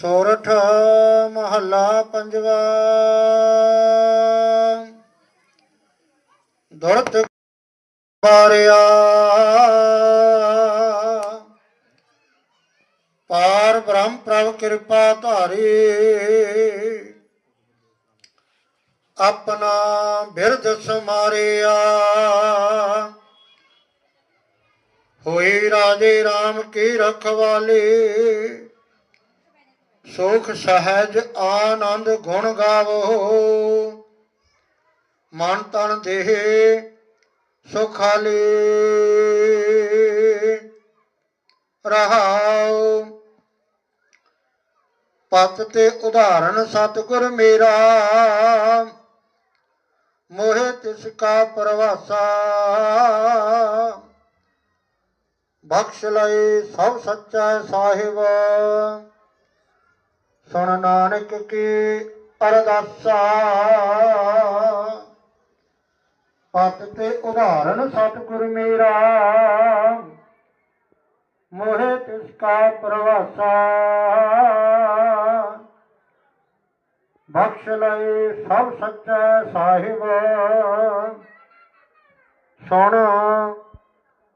ਸੋਰਠ ਮਹੱਲਾ ਪੰਜਵਾ। ਦੁਰਤ ਬਾਰਿਆ ਪਾਰ ਬ੍ਰਹਮ ਪ੍ਰਭ ਕਿਰਪਾ ਧਾਰੀ। ਆਪਣਾ ਬਿਰਧ ਸਮਾਰਿਆ। ਹੋਏ ਰਾਜੇ RAM ਕੀ ਰਖਵਾਲੇ ਸੁਖ ਸਹਿਜ ਆਨੰਦ ਗੁਣ ਗਾਵੋ। ਮਨ ਤਨ ਦੇਹ ਸੁਖਾਲੇ। ਰਹਾਉ। ਪਤ ਤੇ ਉਦਾਹਰਣ ਸਤਿਗੁਰ ਮੇਰਾ। ਮੋਹਿ ਤਿਸ ਕਾ ਪਰਵਾਸਾ। ਬਖਸ਼ ਲਏ ਸਭ ਸੱਚਾ ਸਾਹਿਬ। ਸੁਣ ਨਾਨਕ ਕੀ ਅਰਦਾਸਾ। ਪਤ ਤੇ ਉਦਾਹਰਣ ਸਤਿਗੁਰ ਮੇਰਾ। ਮੋਹਿ ਤਿਸ ਕਾ ਪ੍ਰਵਾਸਾ। ਬਖਸ਼ ਲਏ ਸਭ ਸੱਚਾ ਸਾਹਿਬ। ਸੁਣ